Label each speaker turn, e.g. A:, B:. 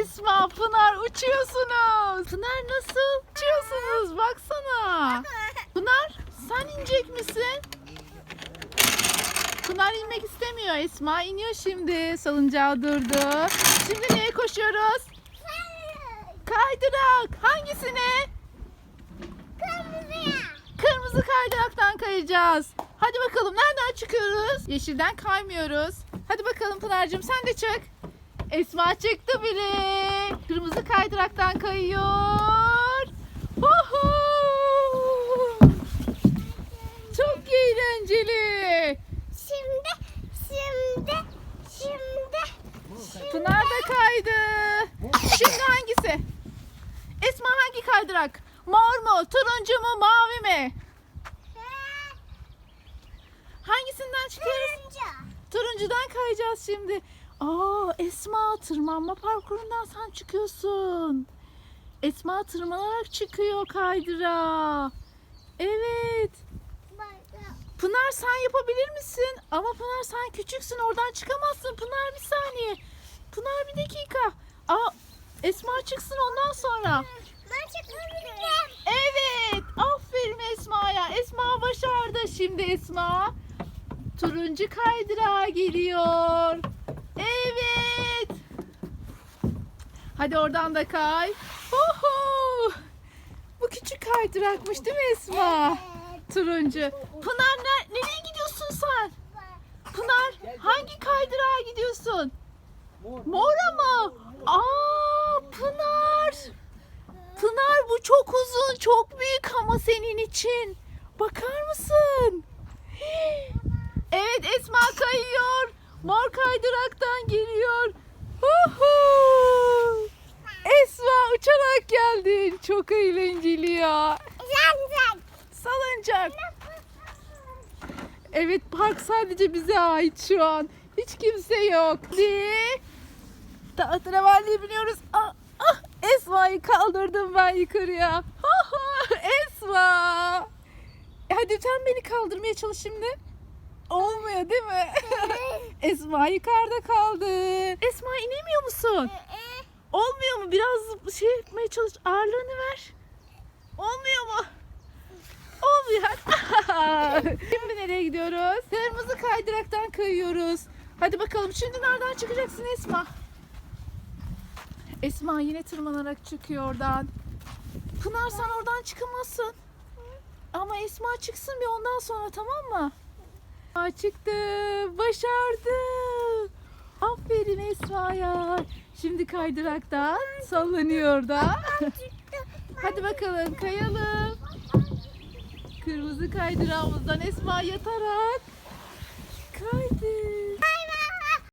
A: Esma, Pınar uçuyorsunuz. Pınar nasıl uçuyorsunuz? Baksana. Pınar sen inecek misin? Pınar inmek istemiyor. Esma iniyor şimdi. Salıncağı durdu. Şimdi neye koşuyoruz? Kaydırak. Hangisine?
B: Kırmızıya.
A: Kırmızı kaydıraktan kayacağız. Hadi bakalım nereden çıkıyoruz? Yeşilden kaymıyoruz. Hadi bakalım Pınar'cığım sen de çık. Esma çıktı bile. Kırmızı kaydıraktan kayıyor. Huhu! Çok eğlenceli.
B: Şimdi, şimdi, şimdi, şimdi.
A: Pınar da kaydı. Şimdi hangisi? Esma hangi kaydırak? Mor mu, turuncu mu, mavi mi? Hangisinden çıkıyoruz?
B: Turuncu.
A: Turuncudan kayacağız şimdi. Aa Esma tırmanma parkurundan sen çıkıyorsun. Esma tırmanarak çıkıyor kaydıra. Evet. Pınar sen yapabilir misin? Ama Pınar sen küçüksün oradan çıkamazsın. Pınar bir saniye. Pınar bir dakika. Aa Esma çıksın ondan sonra.
B: Ben çıkabilirim.
A: Evet. Aferin Esma'ya. Esma başardı. Şimdi Esma turuncu kaydırağa geliyor. Evet. Hadi oradan da kay. Huhu. Bu küçük kaydırakmış değil mi Esma? Turuncu. Pınar ne, nereye gidiyorsun sen? Pınar hangi kaydırağa gidiyorsun? Mora mı? Aa Pınar. Pınar bu çok uzun, çok büyük ama senin için. Bakar mısın? Evet Esma kayıyor. Mor kaydıraktan geliyor. Huhu! Esma uçarak geldin. Çok eğlenceli ya.
B: Sen.
A: Salıncak. Evet park sadece bize ait şu an. Hiç kimse yok. Ne? Tahterevalliye biniyoruz. Ah, ah, Esma'yı kaldırdım ben yukarıya. Esma. E, Hadi sen beni kaldırmaya çalış şimdi. Olmuyor değil mi? Esma yukarıda kaldı. Esma inemiyor musun? Olmuyor mu? Biraz şey yapmaya çalış. Ağırlığını ver. Olmuyor mu? Olmuyor. Şimdi nereye gidiyoruz? Kırmızı kaydıraktan kayıyoruz. Hadi bakalım şimdi nereden çıkacaksın Esma? Esma yine tırmanarak çıkıyor oradan. Pınar sen oradan çıkamazsın. Ama Esma çıksın bir ondan sonra tamam mı? Çıktı. Başardı. Aferin Esma'ya. Şimdi kaydıraktan sallanıyor da. Hadi bakalım kayalım. Kırmızı kaydırağımızdan Esma yatarak kaydı.